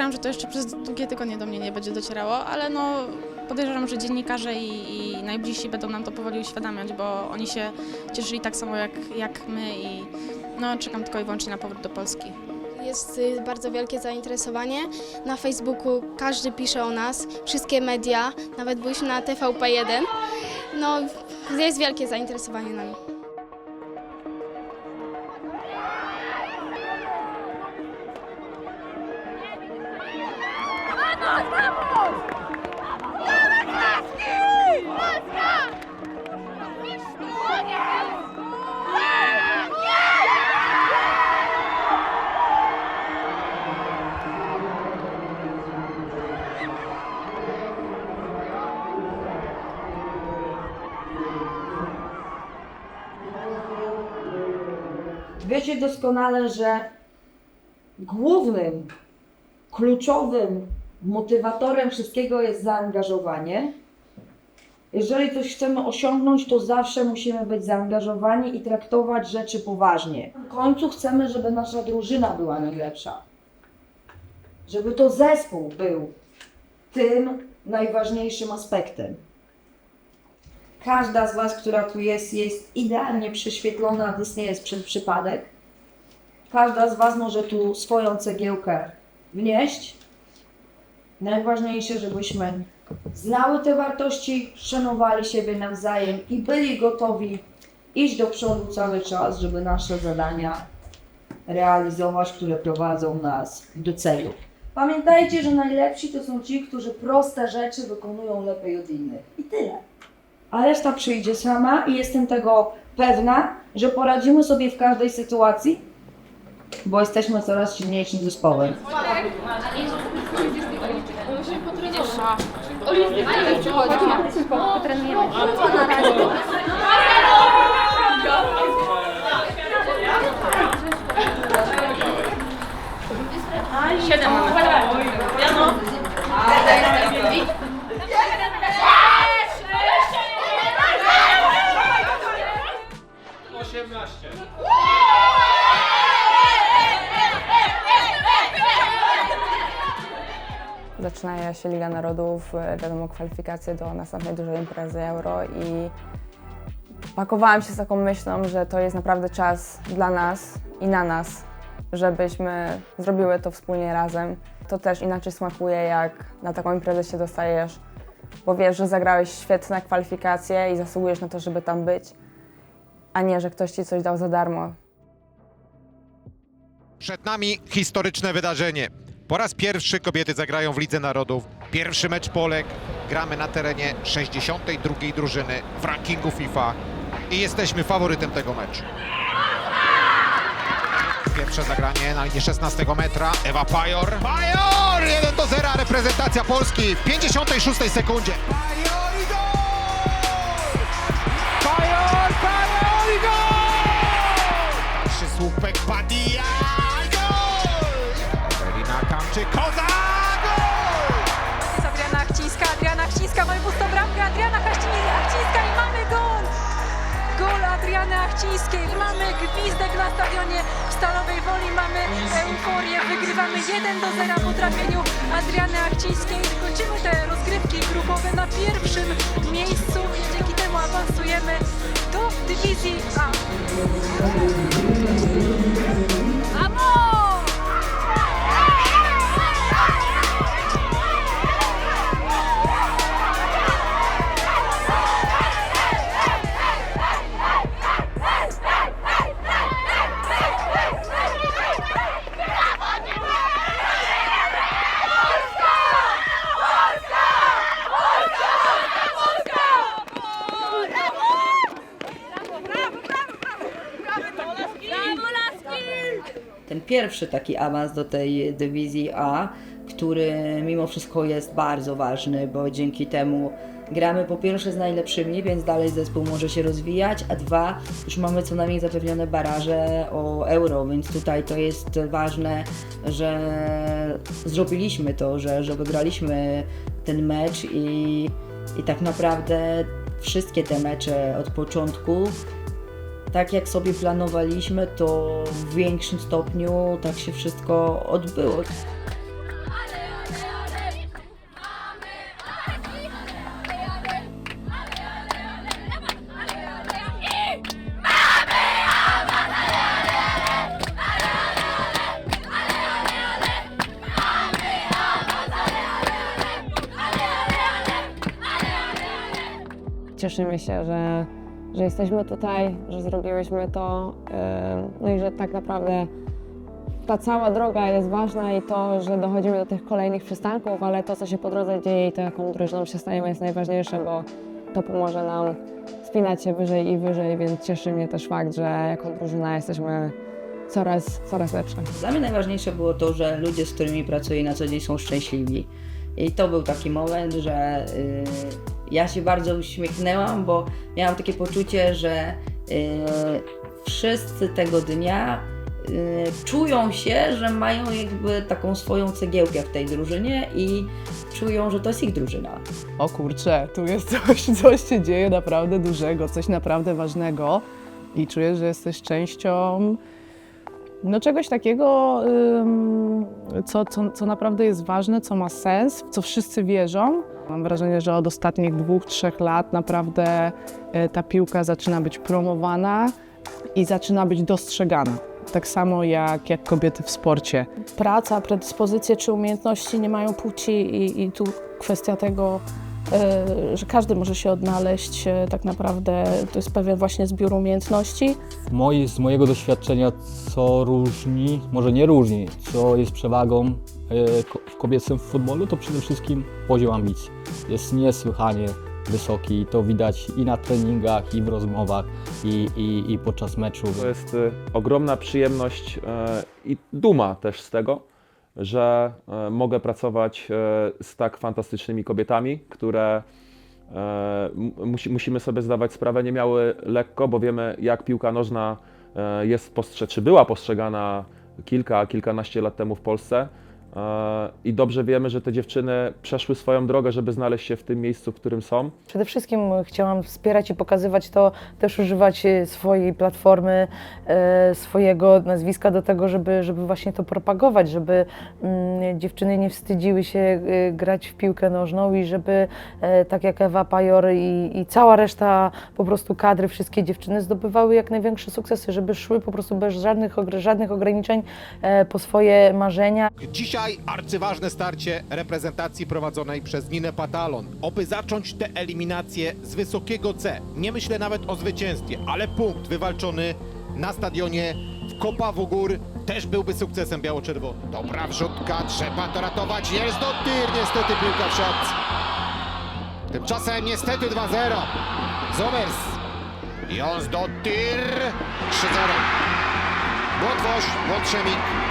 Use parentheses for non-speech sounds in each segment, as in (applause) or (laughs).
podejrzewam, że to jeszcze przez długie tygodnie do mnie nie będzie docierało, ale no podejrzewam, że dziennikarze i, i najbliżsi będą nam to powoli uświadamiać, bo oni się cieszyli tak samo jak, jak my i no czekam tylko i wyłącznie na powrót do Polski. Jest y, bardzo wielkie zainteresowanie. Na Facebooku każdy pisze o nas, wszystkie media, nawet byliśmy na TVP1. No, jest wielkie zainteresowanie nami. Wiecie doskonale, że głównym, kluczowym motywatorem wszystkiego jest zaangażowanie. Jeżeli coś chcemy osiągnąć, to zawsze musimy być zaangażowani i traktować rzeczy poważnie. W końcu chcemy, żeby nasza drużyna była najlepsza. Żeby to zespół był tym najważniejszym aspektem. Każda z Was, która tu jest, jest idealnie prześwietlona, nic nie jest przez przypadek. Każda z Was może tu swoją cegiełkę wnieść. Najważniejsze, żebyśmy znały te wartości, szanowali siebie nawzajem i byli gotowi iść do przodu cały czas, żeby nasze zadania realizować, które prowadzą nas do celu. Pamiętajcie, że najlepsi to są ci, którzy proste rzeczy wykonują lepiej od innych. I tyle a reszta przyjdzie sama i jestem tego pewna, że poradzimy sobie w każdej sytuacji, bo jesteśmy coraz silniejszym zespołem. Zaczyna się Liga Narodów, e, wiadomo, kwalifikacje do następnej dużej imprezy Euro i pakowałam się z taką myślą, że to jest naprawdę czas dla nas i na nas, żebyśmy zrobiły to wspólnie razem. To też inaczej smakuje, jak na taką imprezę się dostajesz, bo wiesz, że zagrałeś świetne kwalifikacje i zasługujesz na to, żeby tam być, a nie, że ktoś ci coś dał za darmo. Przed nami historyczne wydarzenie. Po raz pierwszy kobiety zagrają w Lidze Narodów. Pierwszy mecz Polek. Gramy na terenie 62. drużyny w rankingu FIFA i jesteśmy faworytem tego meczu. Pierwsze zagranie na linii 16 metra. Ewa Pajor. Pajor! 1 do 0. Reprezentacja Polski w 56 sekundzie. Gol! Słupek Padilla. Gol! Ewelina Kamczyk. Koza! Gol! Adriana Achcińska, Adriana Achcińska, mamy pustą bramkę, Adriana Achcińska i mamy gol! Gol Adriany Achcińskiej, mamy gwizdek na stadionie Stalowej Woli, mamy euforię, wygrywamy 1 do 0 po trafieniu Adriany Achcińskiej. Kończymy te rozgrywki grupowe na pierwszym miejscu i dzięki temu awansujemy do dywizji A. Vamos! Pierwszy taki awans do tej dywizji A, który mimo wszystko jest bardzo ważny, bo dzięki temu gramy po pierwsze z najlepszymi, więc dalej zespół może się rozwijać, a dwa, już mamy co najmniej zapewnione baraże o euro, więc tutaj to jest ważne, że zrobiliśmy to, że, że wygraliśmy ten mecz i, i tak naprawdę wszystkie te mecze od początku tak jak sobie planowaliśmy, to w większym stopniu tak się wszystko odbyło. Cieszymy się, że że jesteśmy tutaj, że zrobiłyśmy to, no i że tak naprawdę ta cała droga jest ważna i to, że dochodzimy do tych kolejnych przystanków, ale to, co się po drodze dzieje i to, jaką drużyną się stajemy, jest najważniejsze, bo to pomoże nam spinać się wyżej i wyżej, więc cieszy mnie też fakt, że jako drużyna jesteśmy coraz, coraz lepsze. Dla mnie najważniejsze było to, że ludzie, z którymi pracuję na co dzień są szczęśliwi. I to był taki moment, że y, ja się bardzo uśmiechnęłam, bo miałam takie poczucie, że y, wszyscy tego dnia y, czują się, że mają jakby taką swoją cegiełkę w tej drużynie i czują, że to jest ich drużyna. o kurczę, tu jest coś, (laughs) coś się dzieje naprawdę dużego, coś naprawdę ważnego i czujesz, że jesteś częścią no, czegoś takiego, co, co, co naprawdę jest ważne, co ma sens, w co wszyscy wierzą. Mam wrażenie, że od ostatnich dwóch, trzech lat naprawdę e, ta piłka zaczyna być promowana i zaczyna być dostrzegana. Tak samo jak, jak kobiety w sporcie. praca, predyspozycje czy umiejętności nie mają płci i, i tu kwestia tego, że każdy może się odnaleźć. e, Tak naprawdę to jest pewien właśnie zbiór umiejętności. Moi, z mojego doświadczenia, co różni, może nie różni, co jest przewagą e, w kobiecym futbolu, to przede wszystkim poziom ambicji. Jest niesłychanie wysoki. To widać i na treningach, i w rozmowach, i, i, i podczas meczu. To jest ogromna przyjemność i duma też z tego, że y, mogę pracować y, z tak fantastycznymi kobietami, które musi, musimy sobie zdawać sprawę, nie miały lekko, bo wiemy jak piłka nożna jest postrze- czy była postrzegana kilka, kilkanaście lat temu w Polsce. Y, I dobrze wiemy, że te dziewczyny przeszły swoją drogę, żeby znaleźć się w tym miejscu, w którym są. Przede wszystkim chciałam wspierać i pokazywać to, też używać e, swojej platformy, e, swojego nazwiska do tego, żeby, żeby właśnie to propagować, żeby mm, dziewczyny nie wstydziły się e, grać w piłkę nożną i żeby e, tak jak Ewa Pajor i, i cała reszta po prostu kadry, wszystkie dziewczyny zdobywały jak największe sukcesy, żeby szły po prostu bez żadnych, żadnych ograniczeń e, po swoje marzenia. Dzisiaj arcyważne starcie reprezentacji prowadzonej przez Ninę Patalon. Oby zacząć tę eliminację z wysokiego C. Nie myślę nawet o zwycięstwie, ale punkt wywalczony na stadionie w Kopawu Gór też byłby sukcesem biało-czerwonym. Dobra wrzutka, trzeba to ratować. Jest do tyr, niestety piłka w siatce. Tymczasem niestety 2-0. Zomers. Jąs do tyr. 3-0. Błotwoś, Błotrzemik.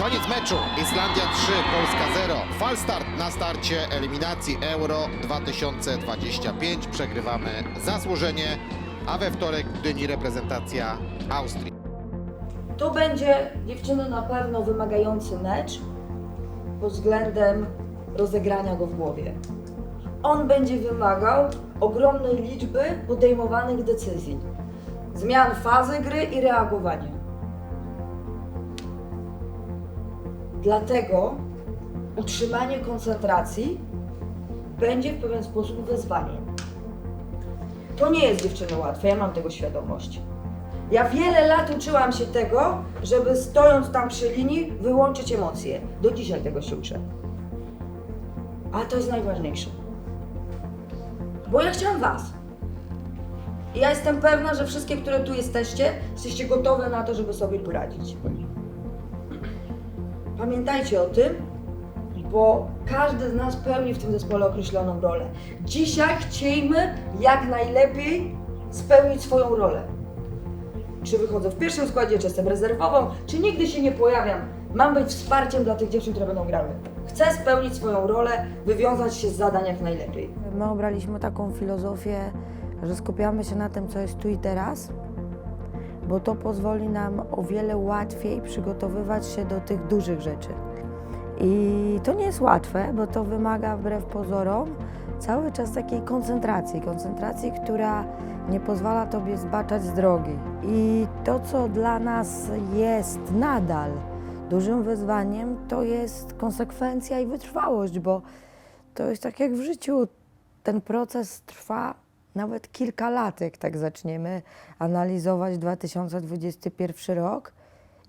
Koniec meczu. Islandia 3, Polska 0. Falstart na starcie eliminacji Euro 2025. Przegrywamy zasłużenie, a we wtorek w reprezentacja Austrii. To będzie dziewczyny na pewno wymagający mecz pod względem rozegrania go w głowie. On będzie wymagał ogromnej liczby podejmowanych decyzji, zmian fazy gry i reagowania. Dlatego utrzymanie koncentracji będzie w pewien sposób wyzwaniem. To nie jest dziewczyny łatwe, ja mam tego świadomość. Ja wiele lat uczyłam się tego, żeby stojąc tam przy linii wyłączyć emocje. Do dzisiaj tego się uczę. Ale to jest najważniejsze. Bo ja chciałam Was. I ja jestem pewna, że wszystkie, które tu jesteście, jesteście gotowe na to, żeby sobie poradzić. Pamiętajcie o tym, bo każdy z nas pełni w tym zespole określoną rolę. Dzisiaj chciejmy jak najlepiej spełnić swoją rolę czy wychodzę w pierwszym składzie, czy jestem rezerwową, czy nigdy się nie pojawiam. Mam być wsparciem dla tych dziewczyn, które będą grały. Chcę spełnić swoją rolę, wywiązać się z zadań jak najlepiej. My obraliśmy taką filozofię, że skupiamy się na tym, co jest tu i teraz, bo to pozwoli nam o wiele łatwiej przygotowywać się do tych dużych rzeczy. I to nie jest łatwe, bo to wymaga wbrew pozorom cały czas takiej koncentracji, koncentracji, która nie pozwala tobie zbaczać z drogi. I to, co dla nas jest nadal dużym wyzwaniem, to jest konsekwencja i wytrwałość, bo to jest tak jak w życiu. Ten proces trwa nawet kilka lat, jak tak zaczniemy analizować 2021 rok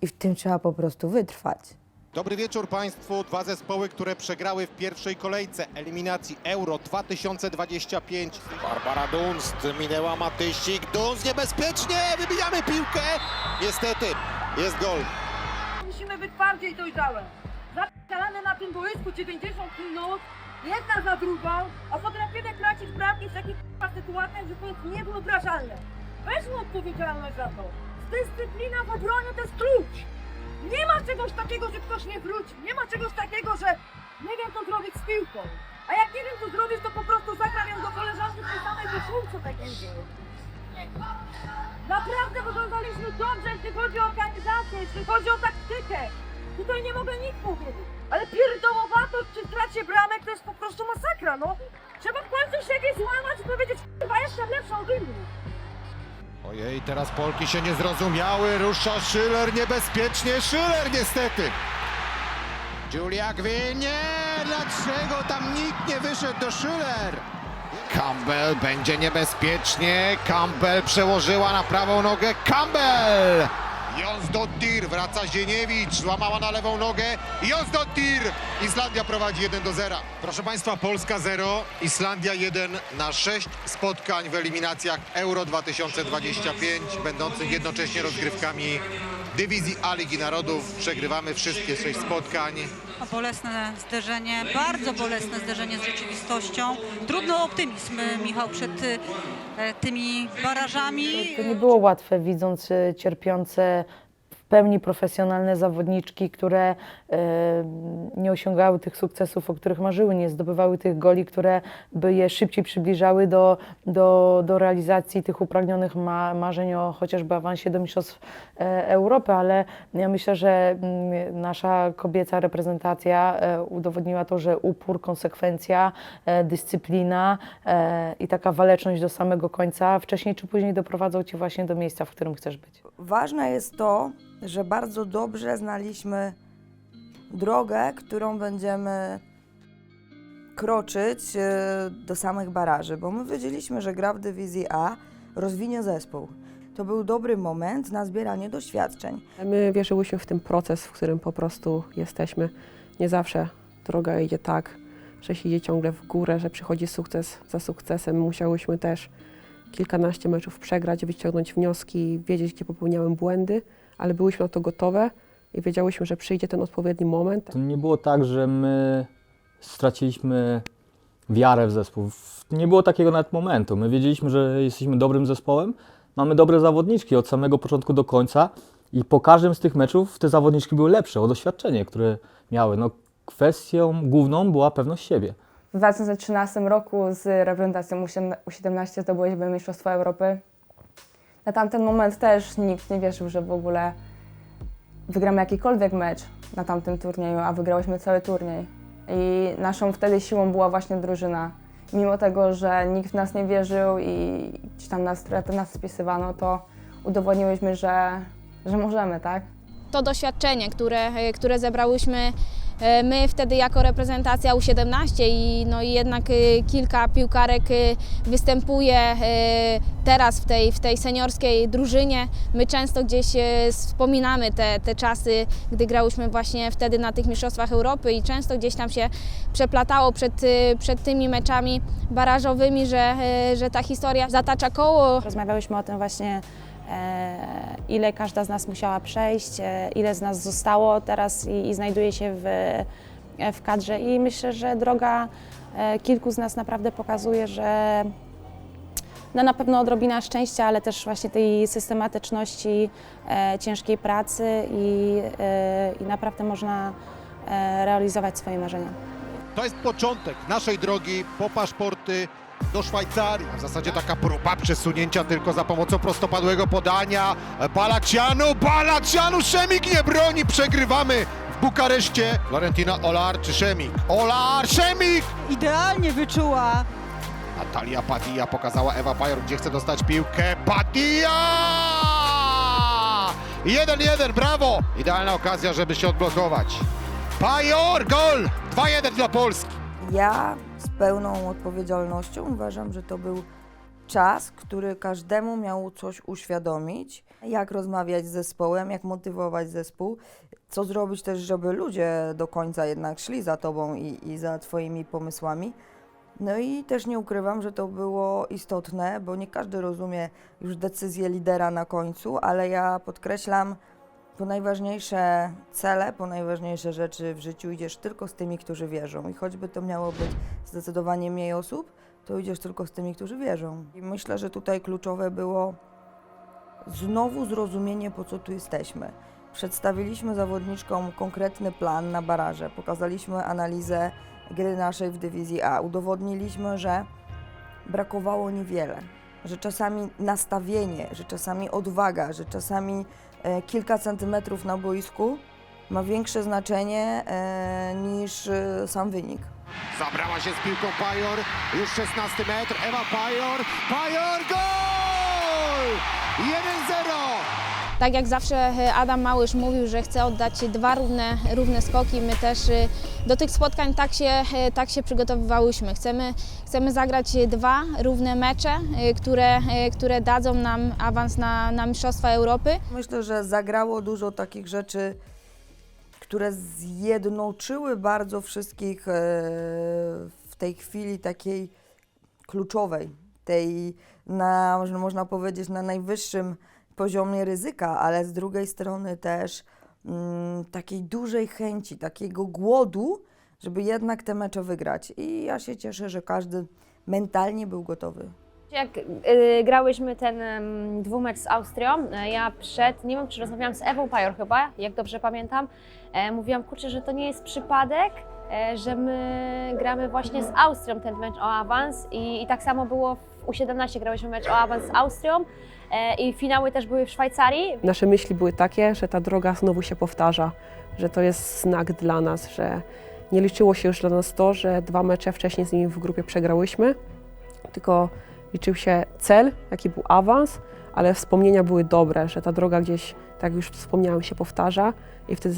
i w tym trzeba po prostu wytrwać. Dobry wieczór Państwu. Dwa zespoły, które przegrały w pierwszej kolejce eliminacji Euro 2025. Barbara Dunst minęła Matyścik. Dunst niebezpiecznie. Wybijamy piłkę. Niestety jest gol. Musimy być bardziej dojrzałe. Zapisane na tym boisku 90 minut, jedna za drugą, a potrafimy tracić bramki w takich sytuacjach, że to jest niewyobrażalne. Weźmy odpowiedzialność za to. Dyscyplina w obronie to jest klucz. Nie ma czegoś takiego, że ktoś nie wróci. Nie ma czegoś takiego, że nie wiem co zrobić z piłką. A jak nie wiem co zrobić, to po prostu zagram ją do koleżanki tej samej koszulce tak będzie. Naprawdę wyglądaliśmy dobrze, jeśli chodzi o organizację, jeśli chodzi o taktykę. Tutaj nie mogę nic powiedzieć. Ale pierdołowatość przy stracie bramek to jest po prostu masakra, no. Trzeba w końcu siedzieć, złamać i powiedzieć, chyba jestem lepsza od. Ojej, teraz Polki się nie zrozumiały. Rusza Schiller niebezpiecznie. Schiller niestety. Julia Gwyn. Nie, dlaczego tam nikt nie wyszedł do Schiller? Campbell będzie niebezpiecznie. Campbell przełożyła na prawą nogę. Campbell! Jonsdottir, wraca Zieniewicz, złamała na lewą nogę. Jonsdottir! Islandia prowadzi 1 do 0. Proszę Państwa, Polska 0, Islandia 1 na 6 spotkań w eliminacjach Euro 2025, będących jednocześnie rozgrywkami dywizji A Ligi Narodów. Przegrywamy wszystkie 6 spotkań. Bolesne zderzenie, bardzo bolesne zderzenie z rzeczywistością. Trudny optymizm, Michał, przed e, tymi barażami. To nie było łatwe, widząc e, cierpiące pełni profesjonalne zawodniczki, które e, nie osiągały tych sukcesów, o których marzyły, nie zdobywały tych goli, które by je szybciej przybliżały do, do, do realizacji tych upragnionych ma, marzeń o chociażby awansie do Mistrzostw e, Europy, ale ja myślę, że mm, nasza kobieca reprezentacja e, udowodniła to, że upór, konsekwencja, dyscyplina i taka waleczność do samego końca wcześniej czy później doprowadzą Cię właśnie do miejsca, w którym chcesz być. Ważne jest to, że bardzo dobrze znaliśmy drogę, którą będziemy kroczyć e, do samych baraży, bo my wiedzieliśmy, że gra w dywizji A rozwinie zespół. To był dobry moment na zbieranie doświadczeń. My wierzyłyśmy w ten proces, w którym po prostu jesteśmy. Nie zawsze droga idzie tak, że się idzie ciągle w górę, że przychodzi sukces za sukcesem. Musiałyśmy też kilkanaście meczów przegrać, wyciągnąć wnioski, wiedzieć, gdzie popełniałem błędy, ale byłyśmy na to gotowe i wiedziałyśmy, że przyjdzie ten odpowiedni moment. To nie było tak, że my straciliśmy wiarę w zespół. Nie było takiego nawet momentu. My wiedzieliśmy, że jesteśmy dobrym zespołem, mamy dobre zawodniczki od samego początku do końca i po każdym z tych meczów te zawodniczki były lepsze o doświadczenie, które miały. No, kwestią główną była pewność siebie. W 2013 roku z reprezentacją U17 zdobyliśmy Mistrzostwo Europy. Na tamten moment też nikt nie wierzył, że w ogóle wygramy jakikolwiek mecz na tamtym turnieju, a wygrałyśmy cały turniej. I naszą wtedy siłą była właśnie drużyna. Mimo tego, że nikt w nas nie wierzył i gdzieś tam nas, nas spisywano, to udowodniłyśmy, że, że możemy, tak? To doświadczenie, które, które zebrałyśmy my wtedy jako reprezentacja U17 i no i jednak e, kilka piłkarek e, występuje e, teraz w tej, w tej seniorskiej drużynie. My często gdzieś e, wspominamy te, te czasy, gdy grałyśmy właśnie wtedy na tych Mistrzostwach Europy i często gdzieś tam się przeplatało przed, e, przed tymi meczami barażowymi, że, e, że ta historia zatacza koło. Rozmawiałyśmy o tym właśnie, e, ile każda z nas musiała przejść, e, ile z nas zostało teraz i, i znajduje się w, e, w kadrze. I myślę, że droga e, kilku z nas naprawdę pokazuje, że no na pewno odrobina szczęścia, ale też właśnie tej systematyczności, e, ciężkiej pracy i, e, i naprawdę można e, realizować swoje marzenia. To jest początek naszej drogi po paszporty do Szwajcarii. W zasadzie taka próba przesunięcia tylko za pomocą prostopadłego podania. Balacianu, Balacianu, Szemik nie broni, przegrywamy w Bukareszcie. Florentina Olar czy Szemik? Olar, Szemik! Idealnie wyczuła Natalia Padilla pokazała Ewa Pajor, gdzie chce dostać piłkę. Padilla! 1-1, brawo! Idealna okazja, żeby się odblokować. Pajor, gol! 2-1 dla Polski. Ja z pełną odpowiedzialnością uważam, że to był czas, który każdemu miał coś uświadomić, jak rozmawiać z zespołem, jak motywować zespół, co zrobić też, żeby ludzie do końca jednak szli za tobą i, i za twoimi pomysłami. No i też nie ukrywam, że to było istotne, bo nie każdy rozumie już decyzję lidera na końcu, ale ja podkreślam, po najważniejsze cele, po najważniejsze rzeczy w życiu idziesz tylko z tymi, którzy wierzą. I choćby to miało być zdecydowanie mniej osób, to idziesz tylko z tymi, którzy wierzą. I myślę, że tutaj kluczowe było znowu zrozumienie, po co tu jesteśmy. Przedstawiliśmy zawodniczkom konkretny plan na baraże, pokazaliśmy analizę gry naszej w dywizji A, udowodniliśmy, że brakowało niewiele, że czasami nastawienie, że czasami odwaga, że czasami kilka centymetrów na boisku ma większe znaczenie e, niż e, sam wynik. Zabrała się z piłką Pajor, już 16 metr, Ewa Pajor, Pajor, gol! 1-0! Tak jak zawsze e, Adam Małysz mówił, że chce oddać dwa równe, równe skoki, my też e, do tych spotkań tak się, e, tak się przygotowywałyśmy. Chcemy, chcemy zagrać dwa równe mecze, które, które dadzą nam awans na, na Mistrzostwa Europy. Myślę, że zagrało dużo takich rzeczy, które zjednoczyły bardzo wszystkich w tej chwili takiej kluczowej, tej, na, można powiedzieć, na najwyższym poziomie ryzyka, ale z drugiej strony też mm, takiej dużej chęci, takiego głodu, żeby jednak te mecze wygrać. I ja się cieszę, że każdy mentalnie był gotowy. Jak y, grałyśmy ten um, dwumecz z Austrią, e, ja przed, nie wiem czy rozmawiałam z Ewą Pajor chyba, jak dobrze pamiętam, e, mówiłam, kurczę, że to nie jest przypadek, e, że my gramy właśnie z Austrią ten mecz o awans i, i tak samo było w U17 grałyśmy mecz o awans z Austrią i finały też były w Szwajcarii, Nasze myśli były takie, że ta droga znowu się powtarza, że to jest znak dla nas, że nie liczyło się już dla nas to, że dwa mecze wcześniej z nimi w grupie przegrałyśmy, tylko liczył się cel, jaki był awans, ale wspomnienia były dobre, że ta droga gdzieś, tak już wspomniałam, się powtarza i wtedy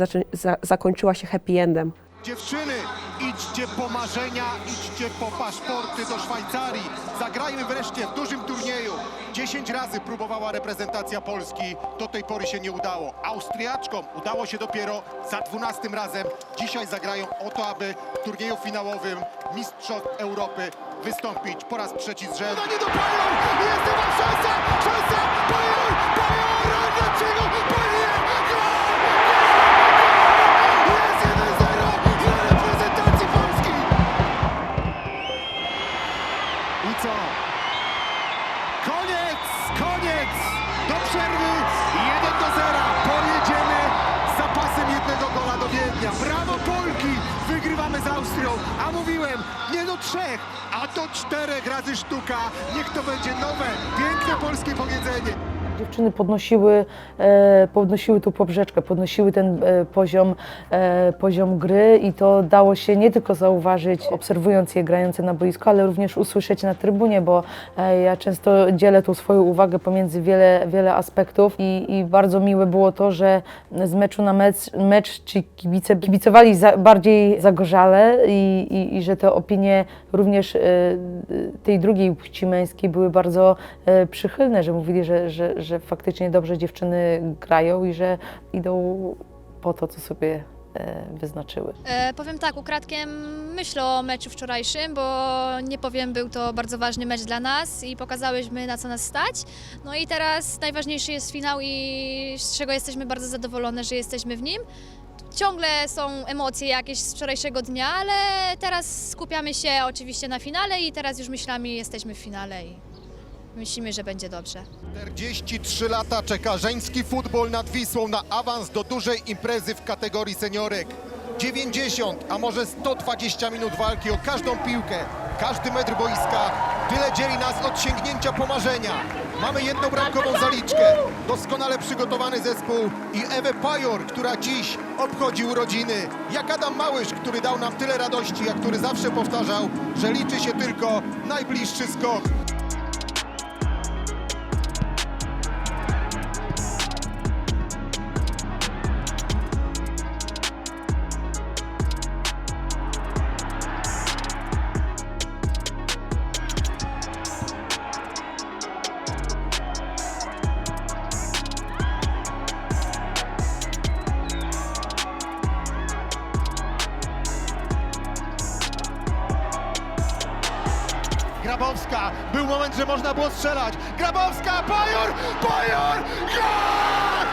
zakończyła się happy endem. Dziewczyny, idźcie po marzenia, idźcie po paszporty do Szwajcarii. Zagrajmy wreszcie w dużym turnieju. 10 razy próbowała reprezentacja Polski, do tej pory się nie udało. Austriaczkom udało się dopiero za 12 razem. Dzisiaj zagrają o to, aby w turnieju finałowym Mistrzostw Europy wystąpić po raz trzeci z rzędu. Jest szansa! Szansa! A mówiłem, nie do trzech, a do czterech razy sztuka. Niech to będzie nowe, piękne polskie powiedzenie. Dziewczyny podnosiły, e, podnosiły tu poprzeczkę, podnosiły ten e, poziom, e, poziom gry i to dało się nie tylko zauważyć, obserwując je grające na boisku, ale również usłyszeć na trybunie, bo ja często dzielę tu swoją uwagę pomiędzy wiele, wiele aspektów i, i bardzo miłe było to, że z meczu na mecz, mecz ci kibice kibicowali za, bardziej zagorzale i, i, i że te opinie również tej drugiej płci męskiej były bardzo przychylne, że mówili, że, że, że faktycznie dobrze dziewczyny grają i że idą po to, co sobie e, wyznaczyły. E, powiem tak, ukradkiem myślę o meczu wczorajszym, bo nie powiem, był to bardzo ważny mecz dla nas i pokazałyśmy na co nas stać. No i teraz najważniejszy jest finał i z czego jesteśmy bardzo zadowolone, że jesteśmy w nim. Ciągle są emocje jakieś z wczorajszego dnia, ale teraz skupiamy się oczywiście na finale i teraz już myślami jesteśmy w finale i myślimy, że będzie dobrze. 43 lata czeka żeński futbol nad Wisłą na awans do dużej imprezy w kategorii seniorek. 90, a może 120 minut walki o każdą piłkę, każdy metr boiska. Tyle dzieli nas od sięgnięcia po marzenia. Mamy jedną bramkową zaliczkę, doskonale przygotowany zespół i Ewę Pajor, która dziś obchodzi urodziny. Jak Adam Małysz, który dał nam tyle radości, a który zawsze powtarzał, że liczy się tylko najbliższy skok. Że można było strzelać. Grabowska, Pajor, Pajor, gol!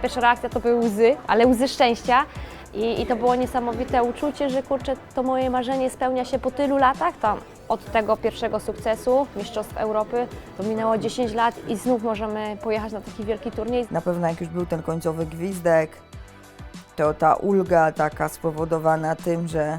Pierwsza reakcja to były łzy, ale łzy szczęścia. I, I to było niesamowite uczucie, że kurczę, to moje marzenie spełnia się po tylu latach. Tam od tego pierwszego sukcesu Mistrzostw Europy to minęło 10 lat i znów możemy pojechać na taki wielki turniej. Na pewno jak już był ten końcowy gwizdek, to ta ulga taka spowodowana tym, że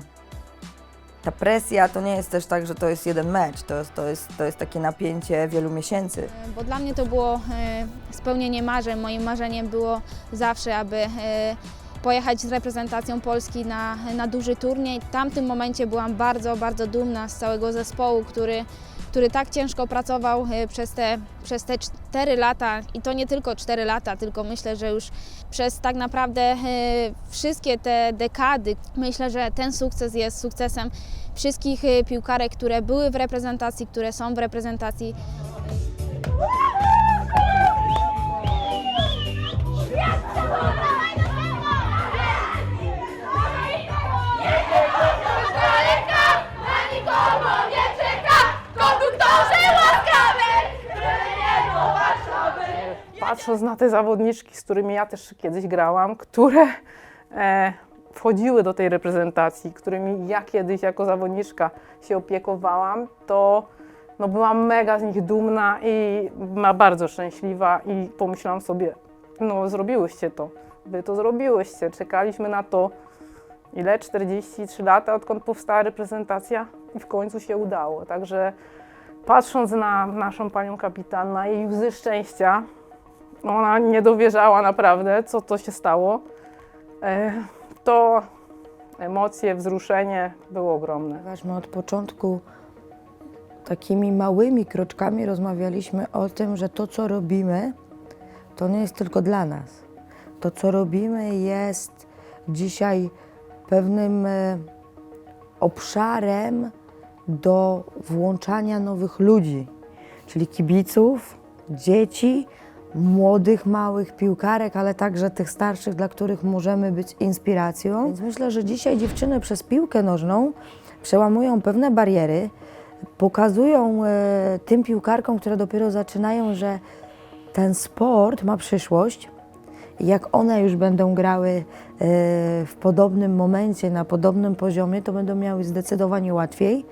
ta presja to nie jest też tak, że to jest jeden mecz, to jest, to jest, to jest takie napięcie wielu miesięcy. Bo dla mnie to było e, spełnienie marzeń. Moim marzeniem było zawsze, aby e, pojechać z reprezentacją Polski na, na duży turniej. W tamtym momencie byłam bardzo, bardzo dumna z całego zespołu, który, który tak ciężko pracował e, przez te, przez te 4 lata i to nie tylko 4 lata, tylko myślę, że już przez tak naprawdę e, wszystkie te dekady. Myślę, że ten sukces jest sukcesem wszystkich e, piłkarek, które były w reprezentacji, które są w reprezentacji. Patrząc na te zawodniczki, z którymi ja też kiedyś grałam, które e, wchodziły do tej reprezentacji, którymi ja kiedyś jako zawodniczka się opiekowałam, to no, byłam mega z nich dumna i bardzo szczęśliwa i pomyślałam sobie, no zrobiłyście to, wy to zrobiłyście, czekaliśmy na to ile? 43 lata, odkąd powstała reprezentacja i w końcu się udało. Także patrząc na naszą panią kapitan, na jej łzy szczęścia, ona nie dowierzała naprawdę, co to się stało, e, to emocje, wzruszenie było ogromne. My od początku takimi małymi kroczkami rozmawialiśmy o tym, że to, co robimy, to nie jest tylko dla nas. To, co robimy, jest dzisiaj pewnym e, obszarem do włączania nowych ludzi, czyli kibiców, dzieci, młodych, małych piłkarek, ale także tych starszych, dla których możemy być inspiracją. Więc myślę, że dzisiaj dziewczyny przez piłkę nożną przełamują pewne bariery, pokazują e, tym piłkarkom, które dopiero zaczynają, że ten sport ma przyszłość. Jak one już będą grały e, w podobnym momencie, na podobnym poziomie, to będą miały zdecydowanie łatwiej.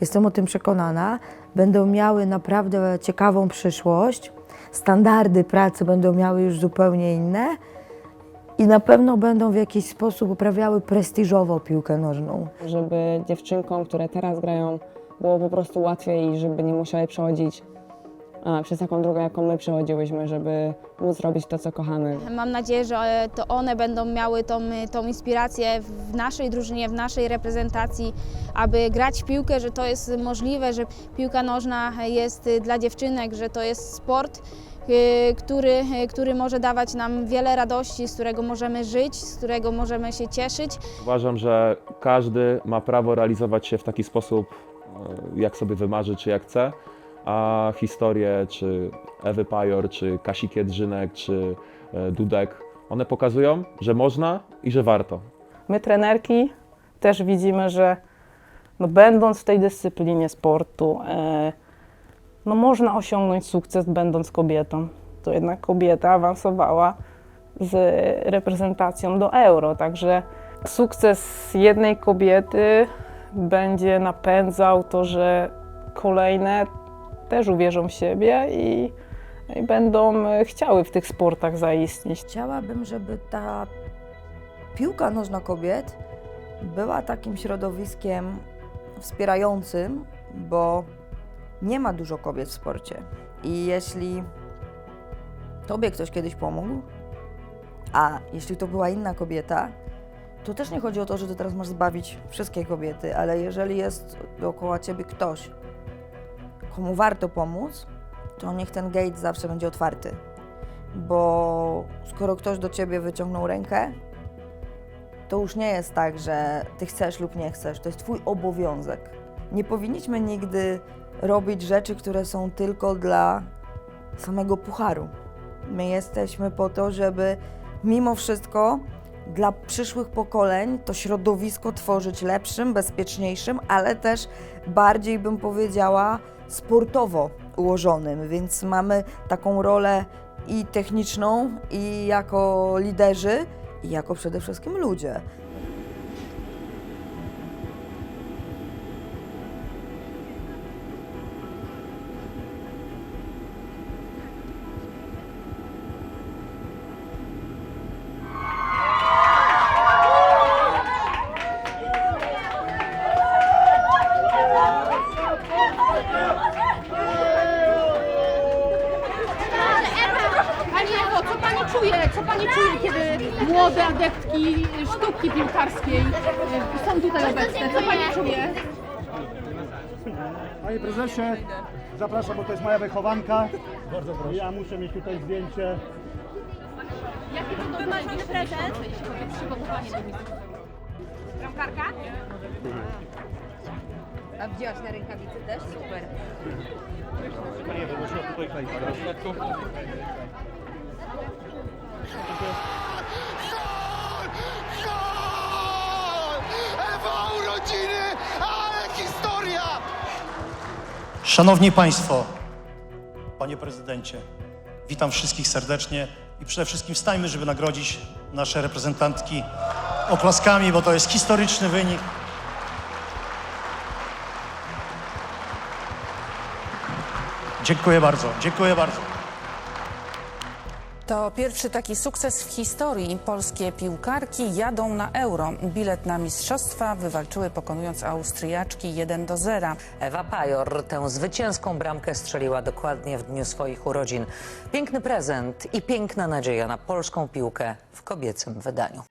Jestem o tym przekonana. Będą miały naprawdę ciekawą przyszłość. Standardy pracy będą miały już zupełnie inne i na pewno będą w jakiś sposób uprawiały prestiżowo piłkę nożną. Żeby dziewczynkom, które teraz grają, było po prostu łatwiej i żeby nie musiały przechodzić a, przez taką drogę, jaką my przechodziłyśmy, żeby móc robić to, co kochamy. Mam nadzieję, że e, to one będą miały tą, tą inspirację w naszej drużynie, w naszej reprezentacji, aby grać w piłkę, że to jest możliwe, że piłka nożna jest y, dla dziewczynek, że to jest sport, który, który może dawać nam wiele radości, z którego możemy żyć, z którego możemy się cieszyć. Uważam, że każdy ma prawo realizować się w taki sposób, e, jak sobie wymarzy, czy jak chce, a historie czy Ewy Pajor, czy Kasi Kiedrzynek, czy e, Dudek, one pokazują, że można i że warto. My, trenerki, też widzimy, że no, będąc w tej dyscyplinie sportu, e, no, można osiągnąć sukces, będąc kobietą. To jednak kobieta awansowała z reprezentacją do euro, także sukces jednej kobiety będzie napędzał to, że kolejne też uwierzą w siebie i i będą e, chciały w tych sportach zaistnieć. Chciałabym, żeby ta piłka nożna kobiet była takim środowiskiem wspierającym, bo nie ma dużo kobiet w sporcie. I jeśli tobie ktoś kiedyś pomógł, a jeśli to była inna kobieta, to też nie chodzi o to, że ty teraz masz zbawić wszystkie kobiety, ale jeżeli jest dookoła ciebie ktoś, komu warto pomóc, to niech ten gate zawsze będzie otwarty. Bo skoro ktoś do ciebie wyciągnął rękę, to już nie jest tak, że ty chcesz lub nie chcesz. To jest twój obowiązek. Nie powinniśmy nigdy robić rzeczy, które są tylko dla samego pucharu. My jesteśmy po to, żeby mimo wszystko dla przyszłych pokoleń to środowisko tworzyć lepszym, bezpieczniejszym, ale też bardziej bym powiedziała sportowo ułożonym, więc mamy taką rolę i techniczną, i jako liderzy, i jako przede wszystkim ludzie. Zapraszam, bo to jest moja wychowanka. Bardzo proszę. Ja muszę mieć tutaj zdjęcie. Jaki to wymarzony prezent? Przygotowanie do. Bramkarka? A wzięłaś na rękawicy też? Super. Panie, muszę tutaj kleić. Ewa urodziny, ale historia! Szanowni Państwo, Panie Prezydencie, witam wszystkich serdecznie i przede wszystkim wstańmy, żeby nagrodzić nasze reprezentantki oklaskami, bo to jest historyczny wynik. Dziękuję bardzo, dziękuję bardzo. To pierwszy taki sukces w historii. Polskie piłkarki jadą na euro. Bilet na mistrzostwa wywalczyły pokonując Austriaczki 1 do 0. Ewa Pajor tę zwycięską bramkę strzeliła dokładnie w dniu swoich urodzin. Piękny prezent i piękna nadzieja na polską piłkę w kobiecym wydaniu.